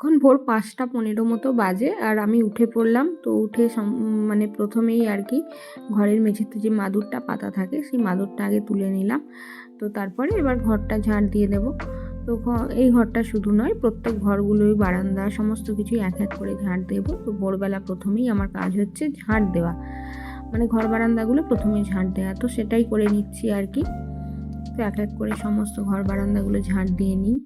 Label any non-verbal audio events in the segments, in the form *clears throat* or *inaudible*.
এখন ভোর পাঁচটা পনেরো মতো বাজে আর আমি উঠে পড়লাম। তো উঠে মানে প্রথমেই আর কি ঘরের মেঝেতে যে মাদুরটা পাতা থাকে, সেই মাদুরটা আগে তুলে নিলাম। তো তারপরে এবার ঘরটা ঝাড় দিয়ে দেব। তো এই ঘরটা শুধু নয়, প্রত্যেক ঘরগুলোই বারান্দা, সমস্ত কিছুই এক এক করে ঝাড় দেব। তো ভোরবেলা প্রথমেই আমার কাজ হচ্ছে ঝাড় দেওয়া। মানে ঘর বারান্দাগুলো প্রথমে ঝাড় দেওয়া। তো সেটাই করে নিচ্ছি আর কি। তো এক এক করে সমস্ত ঘর বারান্দাগুলো ঝাড় দিয়ে নিই।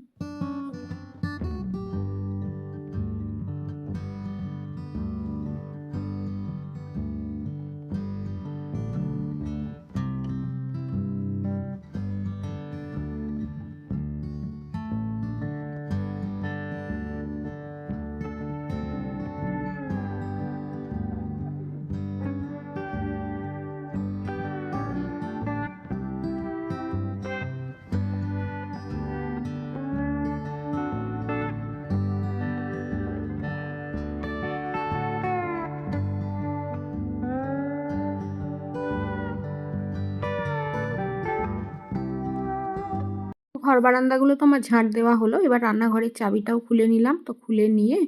ঘর বারান্দাগুলো তো আমার ঝাঁট দেওয়া হলো। এবার রান্নাঘরের চাবিটাও খুলে নিলাম। তো খুলে নিয়ে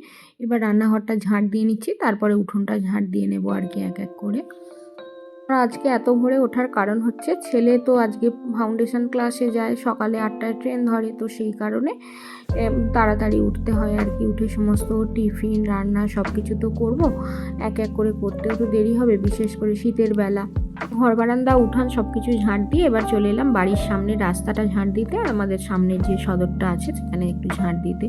এবার রান্নাঘরটা ঝাঁট দিয়ে নিচ্ছি। তারপরে উঠোনটা ঝাঁট দিয়ে নেব আর কি এক এক করে। আর আজকে এত ভোরে ওঠার কারণ হচ্ছে ছেলে তো আজকে ফাউন্ডেশন ক্লাসে যায়, সকালে আটটায় ট্রেন ধরে, তো সেই কারণে তাড়াতাড়ি উঠতে হয় আর কি। উঠে সমস্ত টিফিন, রান্না সব কিছু তো করব। এক এক করে করতেও তো দেরি হবে, বিশেষ করে শীতের বেলা। ঘর বারান্দা, উঠান সব কিছু ঝাঁট দিয়ে এবার চলে এলাম বাড়ির সামনে রাস্তাটা ঝাঁট দিতে। আর আমাদের সামনে যে সদরটা আছে, সেখানে একটু ঝাঁট দিতে।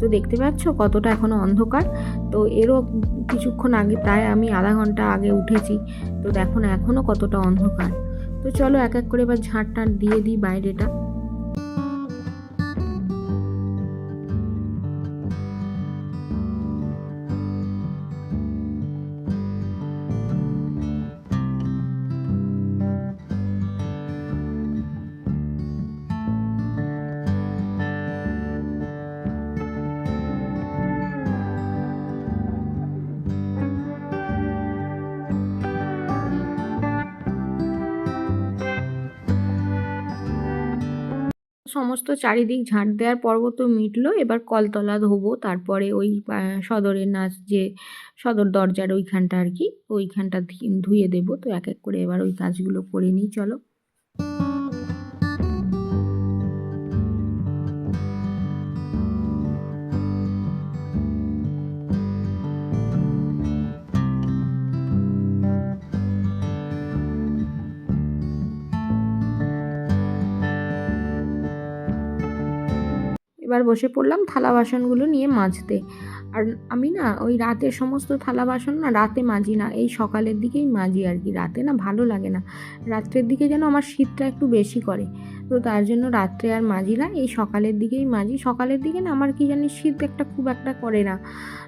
তো দেখতে পাচ্ছ কতটা এখনও অন্ধকার। তো এরও কিছুক্ষণ আগে, প্রায় আমি আধা ঘণ্টা আগে উঠেছি। তো দেখো এখনও কতটা অন্ধকার। তো চলো এক এক করে এবার ঝাঁট টাট দিয়ে দিই বাইরেটা। সমস্ত চারিদিক ঝাঁট দেওয়ার পর্ব তো মিটলো। এবার কলতলা ধোবো, তারপরে ওই সদরের নাচ যে সদর দরজার ওইখানটা আর কি, ওইখানটা ধুয়ে দেবো। তো এক এক করে এবার ওই কাজগুলো করে নিই, চলো। এবার বসে পড়লাম থালা বাসনগুলো নিয়ে মাজতে। আর আমি না ওই রাতে সমস্ত থালা বাসন না রাতে মাজি না, এই সকালের দিকেই মাজি আর কি। রাতে না ভালো লাগে না। রাত্রের দিকে যেন আমার শীতটা একটু বেশি করে। তো তার জন্য রাত্রে আর মাজি না, এই সকালের দিকেই মাজি। সকালের দিকে না আমার কি জানি শীত একটা খুব একটা করে না।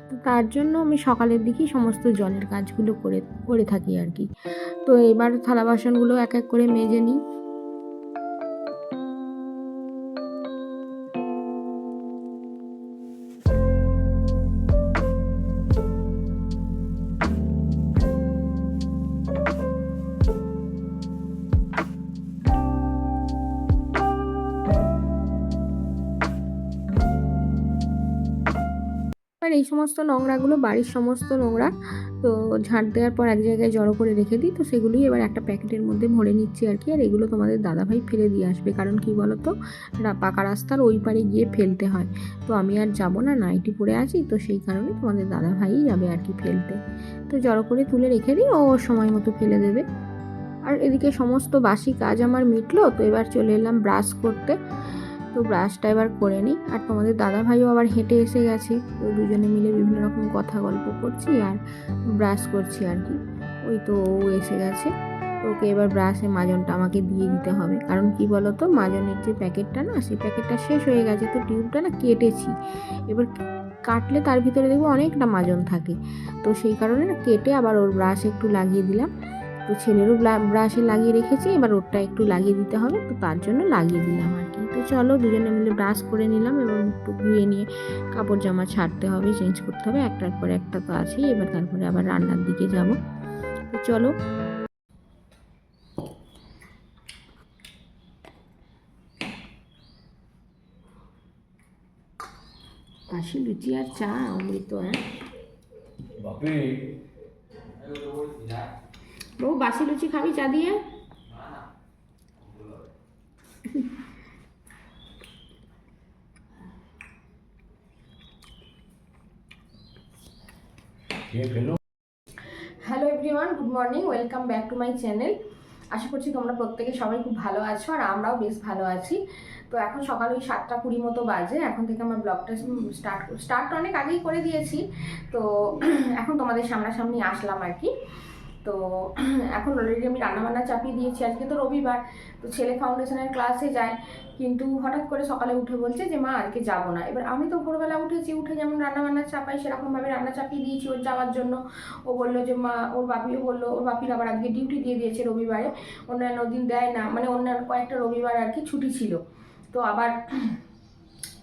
তো তার জন্য আমি সকালের দিকেই সমস্ত জলের কাজগুলো করে করে থাকি আর কি। তো এবার থালা বাসনগুলো এক এক করে মেজে নিই। সমস্ত নোংরাগুলো, বাড়ির সমস্ত নোংরা, তো ঝাঁট দেওয়ার পর এক জায়গায় জড়ো করে রেখে দিই, তো সেগুলোই এবার একটা প্যাকেটের মধ্যে ভরে নিচ্ছি আর কি, আর এগুলো তোমাদের দাদাভাই ফেলে দিয়ে আসবে। কারণ কি বলো তো পাকা রাস্তার ওই পারে গিয়ে ফেলতে হয়। তো আমি আর যাব না, নাইটি পরে আছি, তো সেই কারণে তোমাদের দাদাভাইই যাবে আর কি ফেলতে। তো জড়ো করে তুলে রেখে দিই, ও সময় মতো ফেলে দেবে। আর এদিকে সমস্ত বাসি কাজ আমার মিটলো, তো এবার চলে এলাম ব্রাশ করতে। তো ব্রাশটা এবার করে নিই। আর তোমাদের দাদা ভাইও আবার হেঁটে এসে গেছে। তো দুজনে মিলে বিভিন্ন রকম কথা গল্প করছি আর ব্রাশ করছি আর কি। ওই তো ও এসে গেছে। ওকে এবার ব্রাশে মাজনটা আমাকে দিয়ে দিতে হবে। কারণ কি বলো তো মাজনের যে প্যাকেটটা না, সেই প্যাকেটটা শেষ হয়ে গেছে। তো টিউবটা না কেটেছি। এবার কাটলে তার ভিতরে দেখব অনেকটা মাজন থাকে। তো সেই কারণে না কেটে আবার ওর ব্রাশ একটু লাগিয়ে দিলাম। তো ছেলেরও ব্রাশে লাগিয়ে রেখেছি। এবার ওরটা একটু লাগিয়ে দিতে হবে। তো তার জন্য লাগিয়ে দিলাম আর তো চলো দুজনে মিলে ব্রাশ করে নিলাম এবং একটু ধুয়ে নিয়ে কাপড় জামা ছাড়তে হবে চেঞ্জ করতে হবে। একটার পর একটা তো আছেই এবার তারপরে আবার রান্নার দিকে যাব। তো চলো। বাসি লুচি আর চা অমৃত হ্যাঁ? বউ বাসি লুচি খাবি চা দিয়ে? Hello everyone good morning welcome back to my channel আশা করছি তোমরা প্রত্যেকে সবাই খুব ভালো আছো আর আমরাও বেশ ভালো আছি। তো এখন সকাল ওই সাতটা কুড়ি মতো বাজে, এখন থেকে আমার ব্লগটা স্টার্ট স্টার্ট অনেক আগেই করে দিয়েছি। তো *clears throat* এখন তোমাদের সামনাসামনি আসলাম আর কি। তো *clears throat* এখন অলরেডি আমি রান্নাবান্না চাপিয়ে দিয়েছি, আজকে তো রবিবার, তো ছেলে ফাউন্ডেশনের ক্লাসে যায়। কিন্তু হঠাৎ করে সকালে উঠে বলছে যে, মা, আজকে যাব না। এবার আমি তো ভোরবেলা উঠেছি, উঠে যেমন রান্না বান্না চাপাই, সেরকমভাবে রান্না চাপিয়ে দিয়েছি ওর যাওয়ার জন্য। ও বলল যে, মা, ওর বাপিও বলল, ওর বাপির আবার আজকে ডিউটি দিয়ে দিয়েছে রবিবারে। অন্যান্য দিন দেয় না মানে অন্যান্য কয়েকটা রবিবার আর কি ছুটি ছিল। তো আবার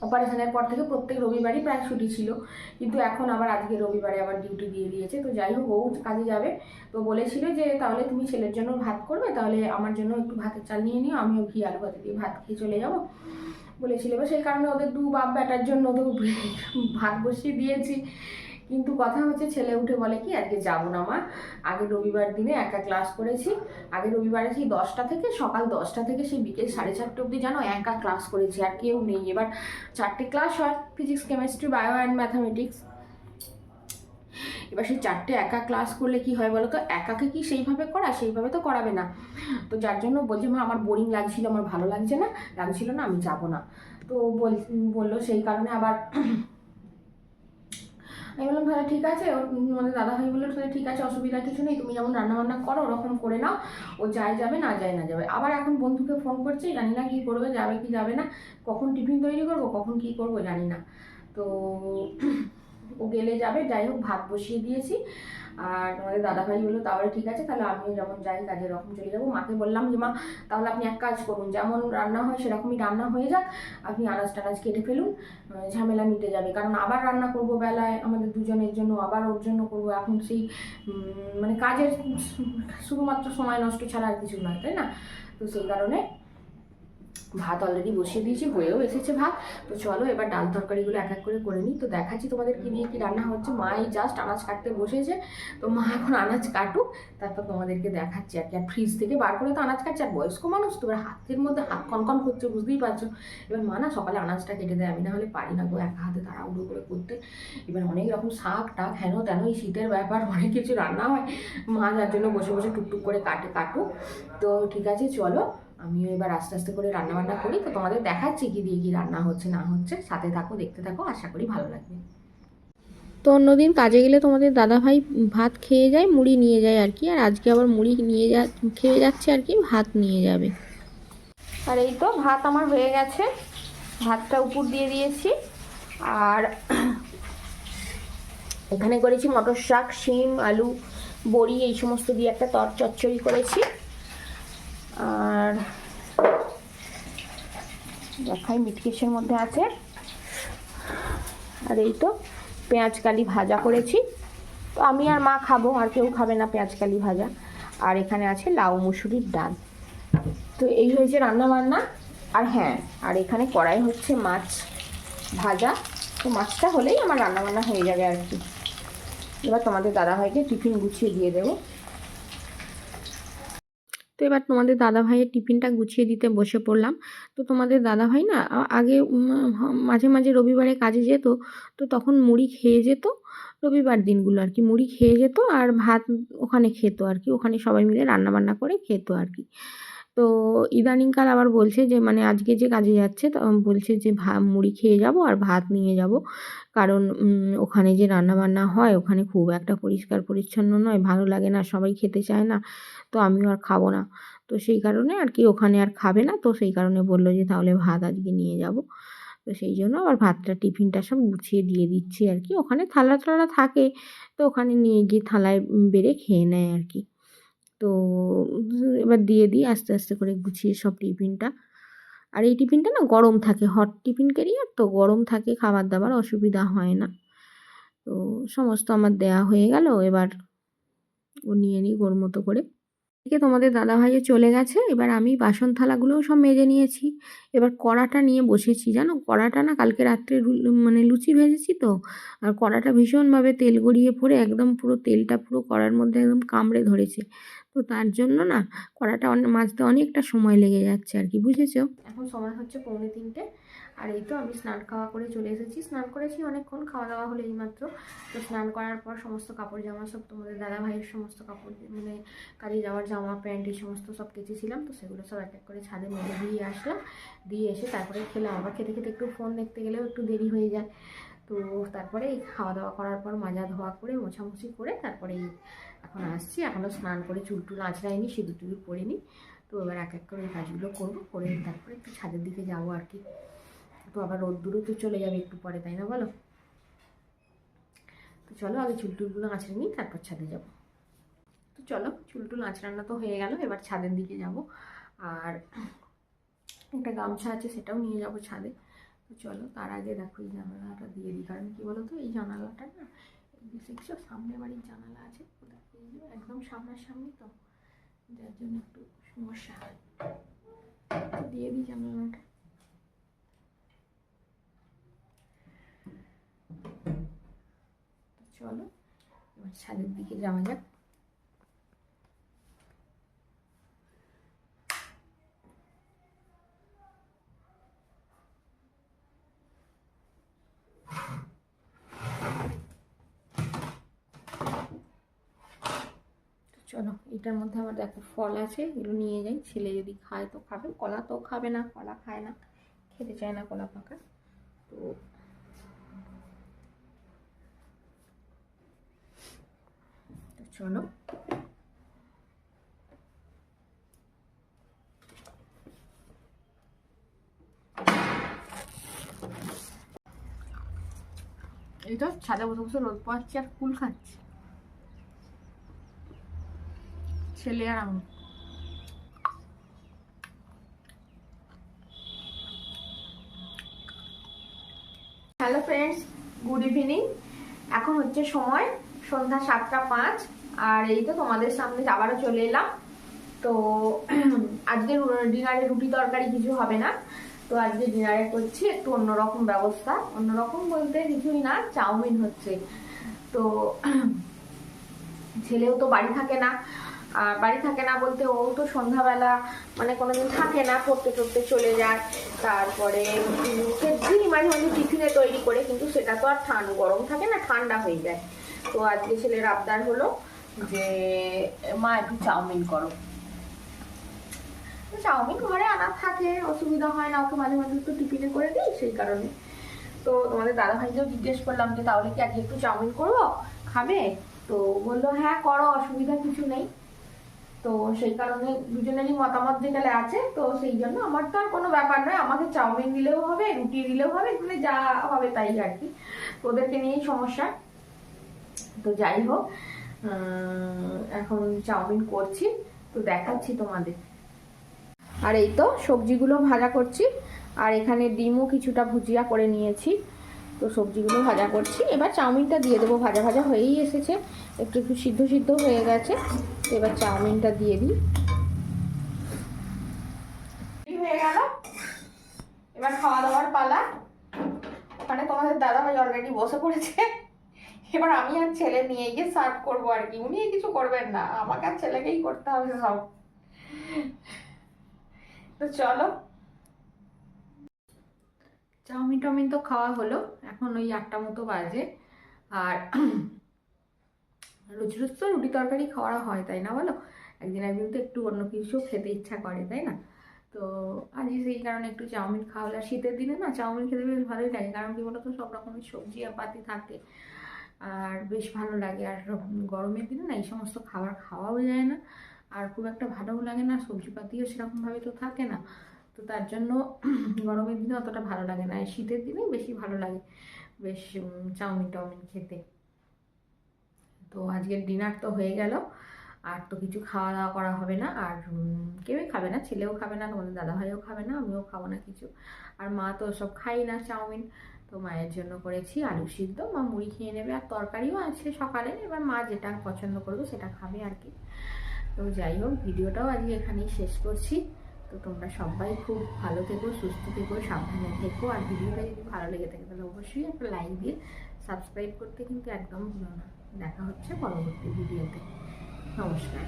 অপারেশনের পর থেকে প্রত্যেক রবিবারই প্রায় ছুটি ছিল। কিন্তু এখন আবার আজকে রবিবারে আবার ডিউটি দিয়ে দিয়েছে। তো যাই হোক, ও কাজে যাবে। তো বলেছিল যে, তাহলে তুমি ছেলের জন্য ভাত করবে, তাহলে আমার জন্য একটু ভাতের চাল নিয়ে নিও, আমিও ঘি, আলু ভাতে দিয়ে ভাত খেয়ে চলে যাব। বলেছিল। সেই কারণে ওদের দু বাপ বেটার জন্য ওদের ভাত বসিয়ে দিয়েছি। কিন্তু কথা হচ্ছে ছেলে উঠে বলে কি, আজকে যাব না মা। আগে রবিবার দিনে একা ক্লাস করেছি। আগে রবিবারে সেই দশটা থেকে, সকাল দশটা থেকে সেই বিকেল সাড়ে চারটে অবধি জানো একা ক্লাস করেছি, আর কেউ নেই। এবার চারটে ক্লাস হয়, physics, chemistry, bio and mathematics. এবার সেই চারটে একা ক্লাস করলে কি হয় বলো তো একাকে কি সেইভাবে করা? সেইভাবে তো করাবে না। তো যার জন্য বলছে, মা, আমার বোরিং লাগছিল, আমার ভালো লাগছে না। লাগছিল না, আমি যাব না। তো বল, বলল সেই কারণে আবার আমি বললাম, তাহলে ঠিক আছে। ওর আমাদের দাদা ভাই বলল, তাহলে ঠিক আছে, অসুবিধা কিছু নেই, তুমি যেমন রান্নাবান্না করো, ওরকম করে নাও। ও যায় যাবে, না যায় না যাবে। আবার এখন বন্ধুকে ফোন করছে, জানি না কী করবে, যাবে কি যাবে না, কখন টিফিন তৈরি করব, কখন কি করব জানি না। তো ও গেলে যাবে, যাই হোক, ভাত বসিয়ে দিয়েছি। আর আমাদের দাদাভাই হলো তাহলে ঠিক আছে, তাহলে আমিও যেমন যাই কাজে রকম চলে যাব। মাকে বললাম যে, মা, তাহলে আপনি এক কাজ করুন, যেমন রান্না হয় সেরকমই রান্না হয়ে যাক, আপনি আনাজ টানাজ কেটে ফেলুন ঝামেলা মিটে যাবে। কারণ আবার রান্না করব বেলায়, আমাদের দুজনের জন্য, আবার ওর জন্য করব। এখন সেই মানে কাজের শুধুমাত্র সময় নষ্ট ছাড়া আর কিছু নয়, তাই না? তো সেই কারণে ভাত অলরেডি বসিয়ে দিয়েছি, হয়েও এসেছে ভাত। তো চলো এবার ডাল তরকারিগুলো এক এক করে করে নিই। তো দেখাচ্ছি তোমাদের কি দিয়ে কি রান্না হচ্ছে। মা এই জাস্ট আনাজ কাটতে বসেছে। তো মা এখন আনাজ কাটুক, তারপর তোমাদেরকে দেখাচ্ছি আর কি। আর ফ্রিজ থেকে বার করে তো আনাজ কাটছে। আর বয়স্ক মানুষ তো, এবার হাতের মধ্যে হাত কনকন করছে, বুঝতেই পারছ। এবার মা না সকালে আনাজটা কেটে দেয়। আমি না হলে পারি না গো, একা হাতে তাড়াহুড়ো করে করতে। এবার অনেক রকম শাক টাক, হেন তেন, এই শীতের ব্যাপার, *laughs* অনেক কিছু রান্না হয়। মা যার জন্য বসে বসে টুকটুক করে কাটে, কাটুক। তো ঠিক আছে, চলো। আমিও এবার আস্তে আস্তে করে রান্না বান্না করি তো তোমাদের দেখাচ্ছি কি দিয়ে কি রান্না হচ্ছে না হচ্ছে সাথে থাকো দেখতে থাকো আশা করি ভালো লাগবে। তো অন্যদিন কাজে গেলে তোমাদের দাদাভাই ভাত খেয়ে যায় মুড়ি নিয়ে যায় আর কি আর আজকে আবার মুড়ি নিয়ে যা খেয়ে যাচ্ছে আর কি ভাত নিয়ে যাবে। আর এই তো ভাত আমার হয়ে গেছে ভাতটা উপর দিয়ে দিয়েছি আর এখানে করেছি মটর শাক শিম আলু বড়ি এই সমস্ত দিয়ে একটা তর চচ্চড়ি করেছি। আর দেখাই মিটকেশের মধ্যে আছে। আর এই তো পেঁয়াজ কালি ভাজা করেছি। তো আমি আর মা খাব, আর কেউ খাবে না পেঁয়াজ কালি ভাজা। আর এখানে আছে লাউ মুসুরির ডাল। তো এই হয়েছে রান্না বান্না আর হ্যাঁ আর এখানে কড়াই হচ্ছে মাছ ভাজা। তো মাছটা হলেই আমার রান্না বান্না হয়ে যাবে আর কি। এবার তোমাদের দাদাভাইকে টিফিন গুছিয়ে দিয়ে দেবো। তো এবার তোমাদের দাদা ভাইয়ের টিফিনটা গুছিয়ে দিতে বসে পড়লাম। তো তোমাদের দাদা ভাই না আগে মাঝে মাঝে রবিবারে কাজে যেত, তো তখন মুড়ি খেয়ে যেত রবিবার দিনগুলো আর কি। মুড়ি খেয়ে যেত আর ভাত ওখানে খেত আর কি। ওখানে সবাই মিলে রান্না বান্না করে খেত আর কি। তো ইদানিংকাল আবার বলছে যে মানে আজকে যে কাজে যাচ্ছে বলছে যে, ভা, মুড়ি খেয়ে যাব আর ভাত নিয়ে যাব। কারণ ওখানে যে রান্না বান্না হয়, ওখানে খুব একটা পরিষ্কার পরিচ্ছন্ন নয়, ভালো লাগে না, সবাই খেতে চায় না। তো আমিও আর খাব না। তো সেই কারণে আর কি ওখানে আর খাবে না। তো সেই কারণে বলল যে, তাহলে ভাত আজকে নিয়ে যাব। তো সেই জন্য আবার ভাতটা, টিফিনটা সব গুছিয়ে দিয়ে দিচ্ছি আর কি। ওখানে থালা থালা থাকে, তো ওখানে নিয়ে গিয়ে থালায় বেড়ে খেয়ে নেয় আর কি। তো এবার দিয়ে দিই আস্তে আস্তে করে গুছিয়ে সব টিফিনটা। আর এই টিফিনটা না গরম থাকে, হট টিফিন ক্যারিয়ার, তো গরম থাকে খাবার দাবার অসুবিধা হয় না। তো সমস্ত আমার দেয়া হয়ে গেল। এবার ও নিয়ে নিই ওর মতো করে। এদিকে তোমাদের দাদাভাইও চলে গেছে। এবার আমি বাসন থালাগুলোও সব মেজে নিয়েছি। এবার কড়াটা নিয়ে বসেছি। জানো, কড়াটা না কালকে রাত্রে মানে লুচি ভেজেছি তো। আর কড়াটা ভীষণভাবে তেল গড়িয়ে পড়ে একদম পুরো তেলটা পুরো কড়ার মধ্যে একদম কামড়ে ধরেছে। তো তার জন্য না কড়াটা মাজতে অনেকটা সময় লেগে যাচ্ছে আর কি, বুঝেছ? এখন সময় হচ্ছে পৌনে তিনটে। আর এই তো আমি স্নান খাওয়া করে চলে এসেছি। স্নান করেছি অনেকক্ষণ, খাওয়া দাওয়া হলো এইমাত্র। তো স্নান করার পর সমস্ত কাপড় জামা সব তোমাদের দাদা ভাইয়ের সমস্ত কাপড় মানে কাজে যাওয়ার জামা, প্যান্ট এই সমস্ত সব কেচেছিলাম। তো সেগুলো সব এক এক করে ছাদে মেলে দিয়ে আসলাম। দিয়ে এসে তারপরে খেলাম। আবার খেতে খেতে একটু ফোন দেখতে গেলেও একটু দেরি হয়ে যায়। তো তারপরে খাওয়া দাওয়া করার পর মাজা ধোয়া করে, মোছামুছি করে তারপরে এখন আসছি। এখনও স্নান করে চুল টুল আঁচড়াইনি, সিঁদুর টিঁদুর পরিনি তো এবার এক এক করে এই কাজগুলো করব। করে তারপরে একটু ছাদের দিকে যাব আর কি। তো আবার রোদ্দুরও তো চলে যাবে একটু পরে, তাই না বলো? তো চলো আগে চুল টুলগুলো আঁচড়ে নিই, তারপর ছাদে যাব। তো চলো, চুল টুল আঁচড়ানো তো হয়ে গেল, এবার ছাদের দিকে যাব। আর একটা গামছা আছে, সেটাও নিয়ে যাব ছাদে। তো চলো, তার আগে দেখো এই জানালাটা দিয়ে দিই, কারণ কী বলো তো এই জানালাটা না, দেখছ, সামনে বাড়ির জানালা আছে একদম সামনাসামনি তো, যার জন্য একটু সমস্যা। হয় দিয়ে দিই জানালাটা। চলো, এবার ছাদের দিকে যাওয়া যাক। চলো, এটার মধ্যে আমার দেখো ফল আছে, এগুলো নিয়ে যাই। ছেলে যদি খায় তো খাবে, কলা তো খাবে না, কলা খায় না, খেতে চায় না কলা পাকা। তো তো চলো। এই তো ছাদে বসে বসে রোদ পোয়াচ্ছি আর কুল খাচ্ছি। ছেলে আর আমি। Hello friends, good evening. এখন হচ্ছে সময় সন্ধ্যা সাতটা পাঁচ। আর এই তো তোমাদের সামনে আবারও চলে এলাম। তো *clears throat* আজকে ডিনারে রুটি তরকারি কিছু হবে না। তো আজকে ডিনারে করছি একটু অন্যরকম ব্যবস্থা। অন্যরকম বলতে কিছুই না চাউমিন হচ্ছে। তো *clears throat* ছেলেও তো বাড়ি থাকে না। আর বাড়ি থাকে না বলতে ও তো সন্ধ্যাবেলা মানে কোনোদিন থাকে না পড়তে টড়তে চলে যায়। তারপরে উম, সে দিই মাঝে মাঝে টিফিনে তৈরি করে কিন্তু সেটা তো আর ঠান্ডা গরম থাকে না ঠান্ডা হয়ে যায়। তো আজকে ছেলের আবদার হলো যে, মা একটু চাউমিন করো। চাউমিন ঘরে আনা থাকে, অসুবিধা হয় না, ওকে মাঝে মাঝে একটু টিফিনে করে দিই, সেই কারণে। তো তোমাদের দাদা ভাইকেও জিজ্ঞেস করলাম যে, তাহলে কি আজকে একটু চাউমিন করব? খাবে? তো বলল হ্যাঁ করো, অসুবিধা কিছু নেই। তো সেই কারণে দুজনেরই মতামত যেখানে আছে, তো সেই জন্য আমার তো আর কোনো ব্যাপার নয়, আমাকে চাউমিন দিলেও হবে, রুটি দিলেও হবে মানে যা হবে তাই আর কি। ওদেরকে নিয়েই সমস্যা। তো যাই হোক এখন চাউমিন করছি, তো দেখাচ্ছি তোমাদের। আর এই তো সবজিগুলো ভাজা করছি, আর এখানে ডিমও কিছুটা ভুজিয়া করে নিয়েছি, তো সবজিগুলো ভাজা করছি। এবার চাউমিনটা দিয়ে দেবো, ভাজা ভাজা হয়েই এসেছে, একটু একটু সিদ্ধ সিদ্ধ হয়ে গেছে, তো এবার চাউমিনটা দিয়ে দিই। হয়ে এবার খাওয়া দাওয়ার পালা। ওখানে তোমাদের দাদা ভাই অলরেডি বসে পড়েছে। এবার আমি আর ছেলে নিয়ে গিয়ে সার্ভ করব আর কি। উনি কিছু করবেন না। আমাকে আর ছেলেকেই করতে হবে সব। তো চলো। চাউমিন টাউমিন তো খাওয়া হলো। এখন ওই আটটা মতো বাজে। আর রোজ রোজ তো রুটি তরকারি খাওয়া হয়, তাই না বলো? একদিন একদিন তো একটু অন্য কিছু খেতে ইচ্ছা করে, তাই না? তো আজ সেই কারণে একটু চাউমিন খাওয়া হলো। শীতের দিনে না, চাউমিন খেতে বেশ ভালোই লাগে। কারণ কি বলতো? সব রকমের সবজি আর পাতি থাকে। আর বেশ ভালো লাগে। আর গরমের দিনে না এই সমস্ত খাবার খাওয়াও যায় না। আর খুব একটা ভালোও লাগে না, সবজিপাতিও সেরকমভাবে তো থাকে না। তো তার জন্য গরমের দিনে অতটা ভালো লাগে না। শীতের দিনে বেশি ভালো লাগে বেশ চাউমিন টাউমিন খেতে। তো আজকের ডিনার তো হয়ে গেল। আর তো কিছু খাওয়া দাওয়া করা হবে না। আর কেউই খাবে না, ছেলেও খাবে না, তোমাদের দাদাভাইও খাবে না, আমিও খাব না কিছু। আর মা তো সব খাই না চাউমিন। তো মায়ের জন্য করেছি আলু সিদ্ধ, মা মুড়ি খেয়ে নেবে। আর তরকারিও আছে সকালে, এবার মা যেটা পছন্দ করবে সেটা খাবে আর কি। তো যাই হোক, ভিডিওটাও আজকে এখানেই শেষ করছি। তো তোমরা সবাই খুব ভালো থেকো, সুস্থ থেকো, সাবধানে থেকো। আর ভিডিওটা যদি ভালো লেগে থাকে, তাহলে অবশ্যই একটা লাইক দিয়ে সাবস্ক্রাইব করতে কিন্তু একদম ভুলো না। দেখা হচ্ছে পরবর্তী ভিডিওতে। নমস্কার।